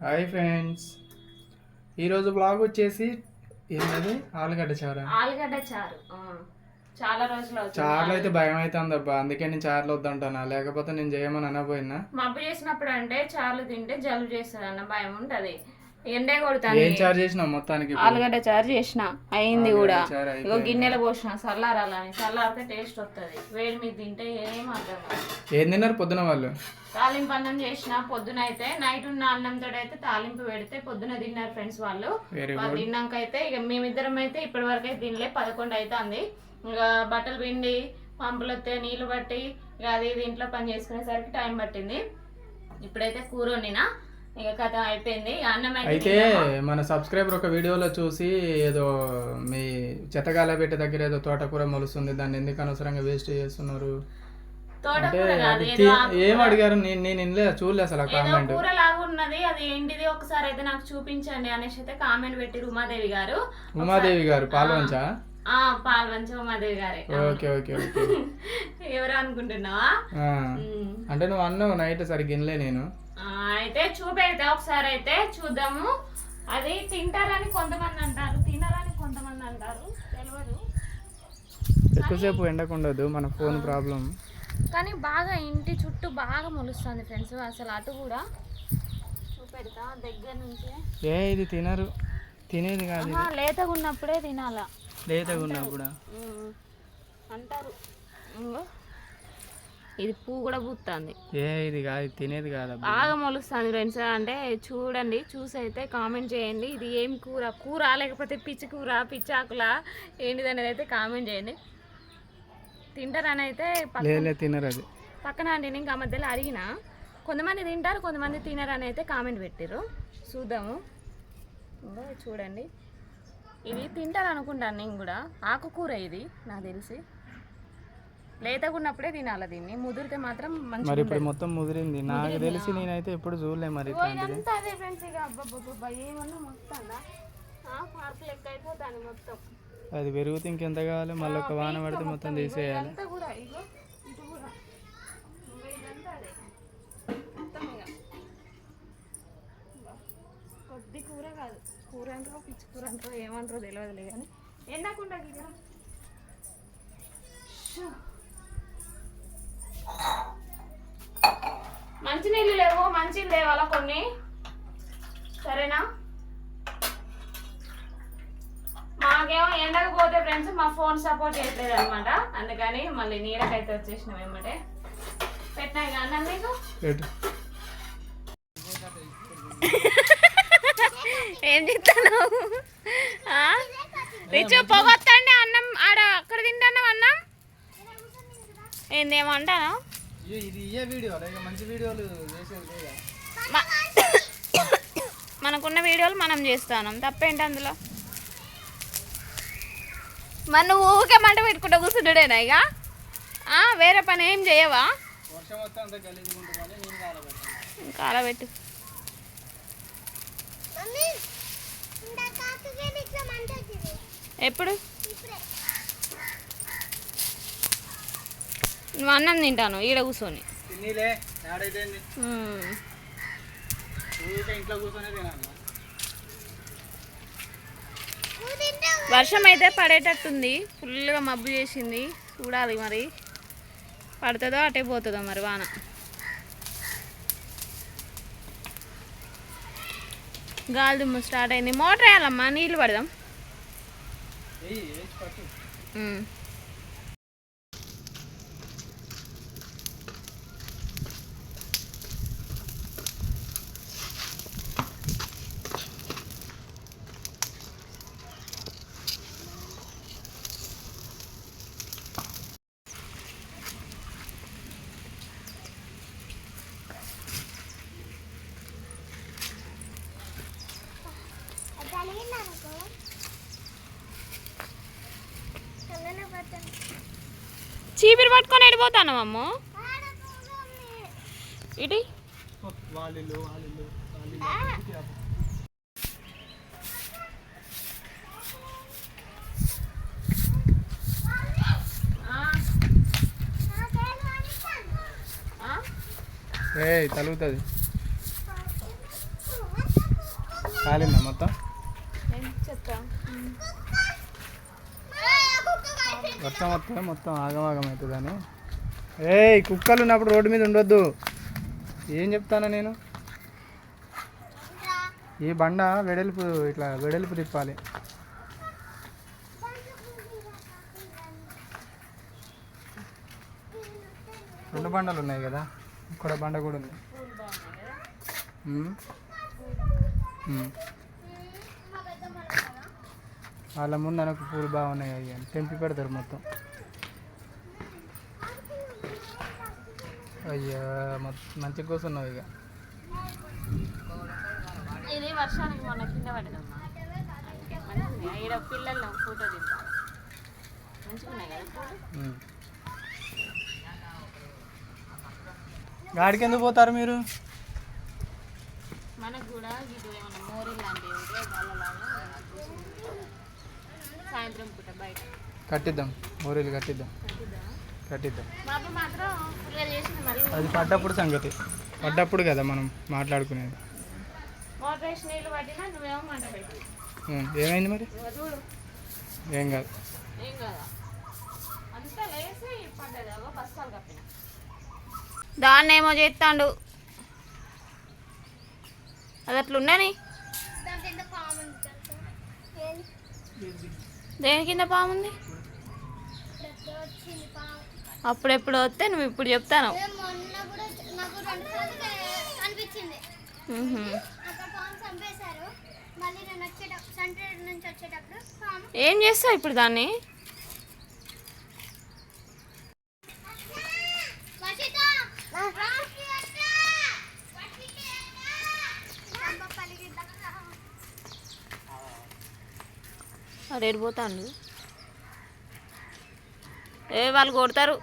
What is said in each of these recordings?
Hi friends. ఈరోజు blog వచ్చేసి ఏంటది? ఆలుగడ్డ చారా? ఆలుగడ్డ చారు. చాలా రోజులు అవుతుంది. చారులో అయితే భయం అవుతుంది అబ్బా అందుకే నేను చారులు వద్దంటానా లేకపోతే నేను చేయమని అనబోయినా. మబ్బు చేసినప్పుడు అంటే చారు తింటే జలుబు చేస్తుంది అన్న భయం ఉంటది. ఎండే కొడుతుంది. ఏం చారు చేసినావు మొత్తానికి? ఆలుగడ్డ చారు చేసిన అయింది కూడా. ఇగో. గిన్నెలో పోసిన చల్లారాలని. చల్లారితే టేస్ట్ వస్తుంది వేడి మీద తింటే ఏం అర్థం కాదు. ఏం తిన్నారు పొద్దున వాళ్ళు? తాలింపు అన్నం చేసిన పొద్దున అయితే నైట్ ఉన్న అన్నంతో అయితే తాలింపు పెడితే పొద్దున తిన్నారు ఫ్రెండ్స్ వాళ్ళు. వాళ్ళు తిన్నాక అయితే ఇక మేమిద్దరం అయితే ఇప్పటి వరకు అయితే తినలే పదకొండు అవుతుంది ఇక బట్టలు పిండి పంపులు వస్తే నీళ్ళు పట్టి ఇక అది ఇది ఇంట్లో పని చేసుకునేసరికి టైం పట్టింది. ఇప్పుడైతే కూర వండినా. ఇక కథ అయిపోయింది. ఇక అన్నం అయితే. మన సబ్స్క్రైబర్ ఒక వీడియోలో చూసి ఏదో మీ చెత్తగాల పెట్టే దగ్గర ఏదో తోటకూర మొలుస్తుంది దాన్ని ఎందుకు అనవసరంగా వేస్ట్ చేస్తున్నారు. ఏం అడిగారు? నేను నేను చూడలే అసలు కామెంట్ కూర లాగా ఉన్నది అది ఏంటిది? ఒకసారి అయితే నాకు చూపించండి అనేసి అయితే కామెంట్ పెట్టి ఉమాదేవి గారు ఉమాదేవి గారు పాల్వంచా? ఆ పాల్వంచ ఉమాదేవి గారే. Okay okay okay. ఎవరు అనుకుంటున్నావా. అంటే నువ్వు అన్నావు నైట్ సరిగ్గా వినలే నేను. అయితే చూపెడతా ఒకసారి అయితే చూద్దాము. అది తింటారని కొంతమంది అంటారు తినరని కొంతమంది అంటారు తెలియదు ఎక్కువసేపు ఎండకుండదు మన ఫోన్ ప్రాబ్లం. కానీ బాగా ఇంటి చుట్టూ బాగా మొలుస్తుంది ఫ్రెండ్స్ అసలు అటు కూడా. చూపెడతా దగ్గర నుంచి. ఏ ఇది తినరు. తినేది కాదు లేతగా ఉన్నప్పుడే తినాలా? లేతగా ఉన్నప్పుడు. అంటారు. ఇది పువ్వు కూడా పూస్తుంది ఏ ఇది కాదు తినేది కాదబ్బా బాగా మొలుస్తుంది ఫ్రెండ్స్. అంటే చూడండి చూసి అయితే కామెంట్ చేయండి. ఇది ఏం కూర? కూర లేకపోతే పిచ్చి కూర పిచ్చి ఆకుల? ఏంటిది అనేది అయితే కామెంట్ చేయండి. తింటారని అయితే తినరు అది. పక్కన నేను ఇంకా మధ్యలో అడిగిన. కొంతమంది తింటారు కొంతమంది తినరని అయితే కామెంట్ పెట్టారు చూద్దాము. చూడండి. ఇది తింటారు అనుకుంటాను నేను కూడా. ఆకుకూర ఇది నాకు తెలిసి. లేతగా ఉన్నప్పుడే తినాలి దీన్ని. ముదిరితే మాత్రం మరి మంచిగా ఇప్పుడు మొత్తం ముదిరింది. నాకు తెలిసి నేనైతే ఎప్పుడు చూడలే మరి ఇదంతా అదే ఫ్రెండ్స్ ఇక. అబ్బబ్బబ్బబ్బా ఏమన్నా మొత్తందా? పార్క్ లెక్క అయిపోతాను మొత్తం. అది పెరిగితే ఇంకెంత కావాలి? మళ్ళీ ఒక వాన పడితే మొత్తం తీసేయాలి. కొద్ది కూర కాదు. కూర అంటారో పిచ్చి కూర అంటారో ఏమంటారో తెలియదులే కానీ. ఎండకుండా మంచి నీళ్ళు లేవు మంచి లేవాలా కొన్ని? సరేనా? మాకేమో ఎండకు పోతే ఫ్రెండ్స్ మా ఫోన్ సపోర్ట్ చేయట్లేదు అనమాట అందుకని మళ్ళీ నీడకైతే వచ్చేసినాం ఏమంటే. పెట్టినా ఇక అన్నం మీకు. ఏం చెప్తాను రిచు పొగొత్తండి అన్నం ఆడ. అక్కడ తింటాను అన్నం? ఏందేమంటాను ఇది ఇయ్యే మంచి వీడియోలు చేసేది మనకున్న వీడియోలు మనం చేస్తాను. తప్పేంటి అందులో? మన నువ్వు ఊరికే మంట పెట్టుకుంటా కూర్చుంటాడేనా ఇక? ఆ, వేరే పని ఏం చేయవా? కాలబెట్టు ఎప్పుడు? నువ్వు అన్నం తింటాను ఈడ కూర్చొని. వర్షం అయితే పడేటట్టుంది ఫుల్గా మబ్బు చేసింది చూడాలి మరి. పడుతుందో అటే పోతుందో మరి వాన. గాలి దుమ్ము స్టార్ట్ అయింది. మోటార్ వేయాలమ్మా నీళ్ళు పడదాం. చీపిరి పట్టుకొని వెళ్ళిపోతాను అమ్మ? ఇటు? ఏ తలుగుతుంది. కాలిందా మొత్తం? చెప్తా వర్షం వస్తే మొత్తం ఆగమాగం అవుతుందని. ఏయ్ కుక్కలు ఉన్నప్పుడు రోడ్డు మీద ఉండొద్దు. ఏం చెప్తాను నేను? ఈ బండ వెడల్పు ఇట్లా వెడల్పు తిప్పాలి. రెండు బండలు ఉన్నాయి కదా? ఇక్కడ బండ కూడా ఉంది. వాళ్ళ ముందు అనకు పూలు బాగున్నాయి అవి అని తెంపి పెడతారు మొత్తం. అయ్యా మొత్తం మంచిగా కూర్చున్నావు ఇక. ఇది వర్షానికి మొన్న కింద ఈడ పిల్లలు ఫోటో కదా. గాడికి ఎందుకు పోతారు మీరు? మనకు కూడా ఇటు ఏమన్నా మోరీ లాంటివి ఉంటే వాళ్ళలాగా సాయంత్రం పూట బయట. కట్టిద్దాం. మోరీలు కట్టిద్దాం? కట్టిద్దాం? అది పడ్డప్పుడు సంగతి. పడ్డప్పుడు కదా మనం మాట్లాడుకునేది. ఏమైంది మరి? ఏం కాదు. దాన్ని ఏమో చేస్తాడు. అది అట్లా ఉండని దేని కింద పాముంది అప్పుడెప్పుడు వస్తే నువ్వు ఇప్పుడు చెప్తాను మొన్న కూడా నాకు రెండు సార్లు అనిపించింది అక్కడ పాము చంపేశారు మళ్ళీ నేను వచ్చేటప్పుడు సెంటర్ నుంచి వచ్చేటప్పుడు పాము ఏం చేస్తావు ఇప్పుడు దాన్ని వర్షిత! రామ్కి అక్క! వర్షిత అక్క! అమ్మ పలికిద్దాం. అది పోతాండు ఏ వాళ్ళు కొడతారు.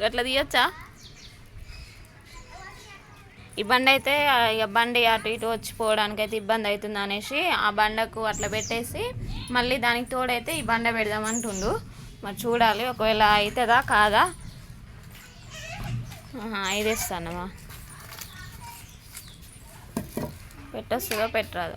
గట్ల తీయచ్చా? ఈ బండి అయితే ఇక బండి అటు ఇటు వచ్చిపోవడానికి అయితే ఇబ్బంది అవుతుంది అనేసి ఆ బండకు అట్లా పెట్టేసి మళ్ళీ దానికి తోడైతే ఈ బండ పెడదామంటుండు. మరి చూడాలి ఒకవేళ అవుతుందా కాదా? ఇదేస్తానమ్మా పెట్టొస్తుందో పెట్టరాదు.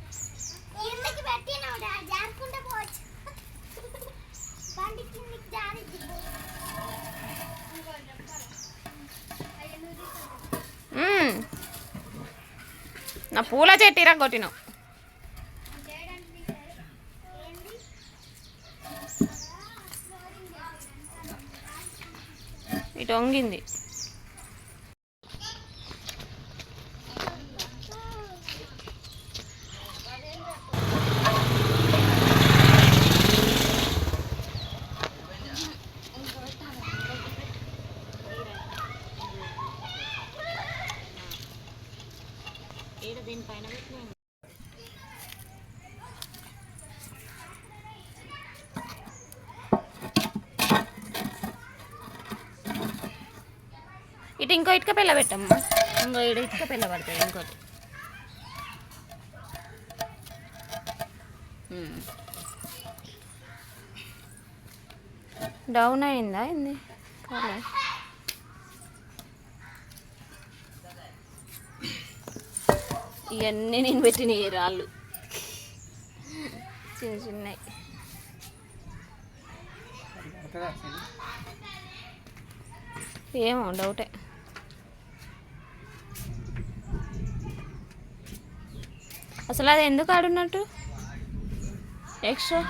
నా పూల చెట్టు ఇరగొట్టినావు ఇటు వంగింది. ఇటు ఇంకో ఇటుక పిల్ల పెట్టమ్మా. ఇంకో ఇటు ఇటుక పిల్ల పడతాయి ఇంకోటి. డౌన్ అయిందా ఏంది? కాలే. ఇవన్నీ నేను పెట్టినవి రాళ్ళు. చిన్న చిన్నవి ఏమో డౌటే. అసలు అది ఎందుకు ఆడున్నట్టు? ఎక్స్ట్రా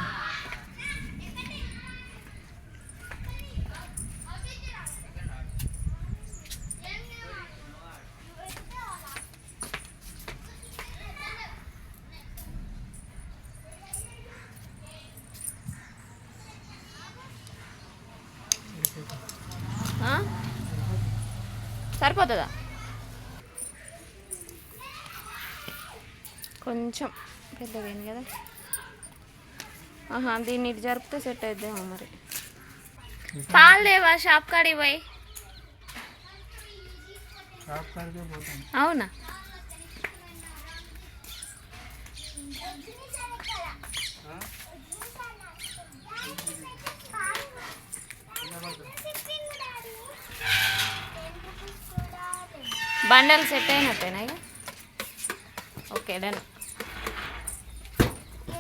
సరిపోతుందా? కొంచెం పెద్దగైంది కదా. ఆహా దీన్ని ఇటు జరిపితే సెట్ అయిద్దేమో మరి. పాలు లేవా షాప్ కాడికి పోయి? అవునా? బండలు సెట్ అయినట్టేనా ఓకే డన్ నేను ఫైవ్ టైమ్స్ లెక్క పెట్టుకుంటా పాలు ఒక్కటే టెన్ రూపీస్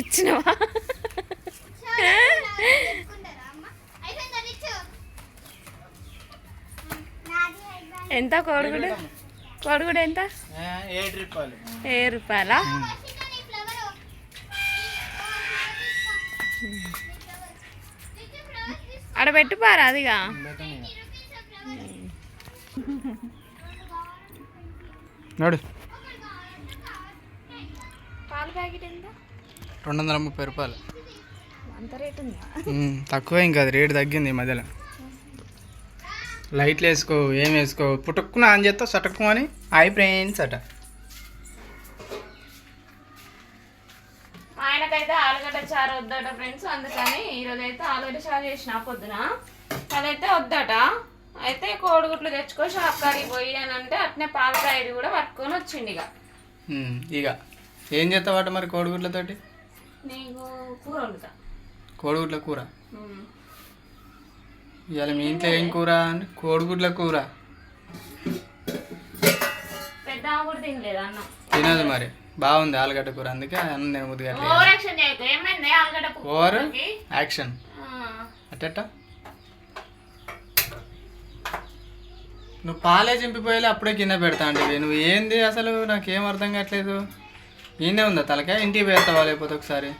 ఇచ్చినవా? ఎంత కోడిగుడు కోడిగుడు ఎంత? ఏడు రూపాయలు. ఆడ పెట్టుపారా అదిగా. నడు. పాల ప్యాకెట్ ఎంత? రెండు వందల ముప్పై రూపాయలు. అంత రేట్ తక్కువ ఇంకా అది రేటు తగ్గింది ఈ మధ్యలో. లైట్లు వేసుకో ఏం వేసుకో పుట్టుక్కున ఆన్ చేస్తావు సటక్కు అని హాయ్ ఫ్రెండ్స్ అట. ఆయనకైతే ఆలుగడ్డ చారు వద్దట ఫ్రెండ్స్ అందుకని ఈరోజు అయితే ఆలుగడ్డ చారు చేసిన పొద్దున. అదైతే వద్దట. అయితే కోడిగుడ్లు తెచ్చుకో షాప్ కాడికి పోయి అని అంటే అట్నే పాల కూడా పట్టుకొని వచ్చిండు ఇక. ఇక. ఏం చేస్తావట మరి కోడిగుడ్లతోటి? నీకు కూర వండుతా. కోడిగుడ్ల కూర. ఇవాళ మీ ఇంట్లో ఏం కూర? అంటే కోడిగుడ్ల కూర. పెద్ద ఆమె కూడా తినలేదు అన్నం. తినదు మరి. బాగుంది ఆలుగడ్డ కూర. అందుకే అన్నం నేను ముద్దుగా ఓవర్ యాక్షన్ అట్టట నువ్వు పాలే చింపిపోయేలా అప్పుడే కింద పెడతా అంటే నువ్వు ఏంది అసలు? నాకేం అర్థం కావట్లేదు. ఈయనే ఉందా తలకాయ? ఇంటికి పెడతావా లేకపోతే ఒకసారి?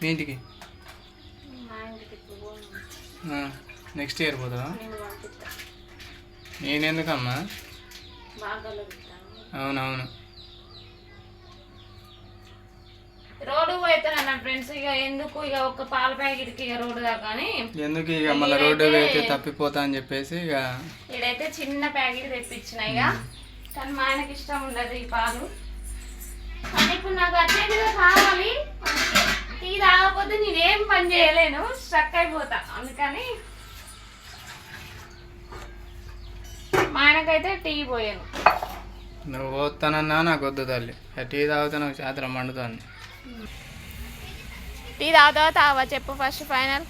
మీ ఇంటికి. నెక్స్ట్ ఇయర్ పోతావా? నేను నేనెందుకమ్మా? అవునవును. రోడ్డు పోతానన్న ఫ్రెండ్స్ ఇక ఎందుకు ఇక ఒక పాల ప్యాకెట్కి ఇక రోడ్డు దాకా ఎందుకు ఇక మళ్ళీ రోడ్డు వేస్తే తప్పిపోతా అని చెప్పేసి ఇక ఇక్కడైతే చిన్న ప్యాకెట్ తెప్పించిన ఇక. కానీ మా ఆయనకి ఇష్టం ఉండదు ఈ పాలు. కానీ ఇప్పుడు నాకు అర్జెంటుగా కావాలి. టీ తాగకపోతే నేనేం పని చేయలేను. స్ట్రక్ అయిపోతా. అందుకని మా ఆయనకైతే టీ పోయాను. నువ్వు పోతానన్నా నాకు వద్దు తల్లి. టీ తాగితే నాకు చేతనం మండుతుంది. టీ తాగుతావా తావా చెప్పు ఫస్ట్ ఫైనల్.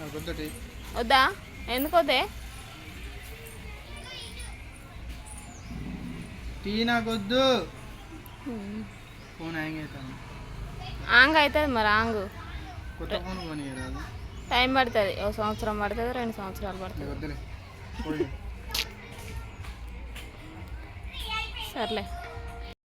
నాకు వద్దు? ఎందుకు వద్దే? టీ నాకు వద్దు. ఫోన్ హ్యాంగ్ అవుతాను ఆంగ్ అవుతుంది మరి ఆంగు కొత్త ఫోన్ కొని రాదు టైం పడుతుంది ఒక సంవత్సరం పడుతుంది రెండు సంవత్సరాలు పడుతుంది. సర్లే.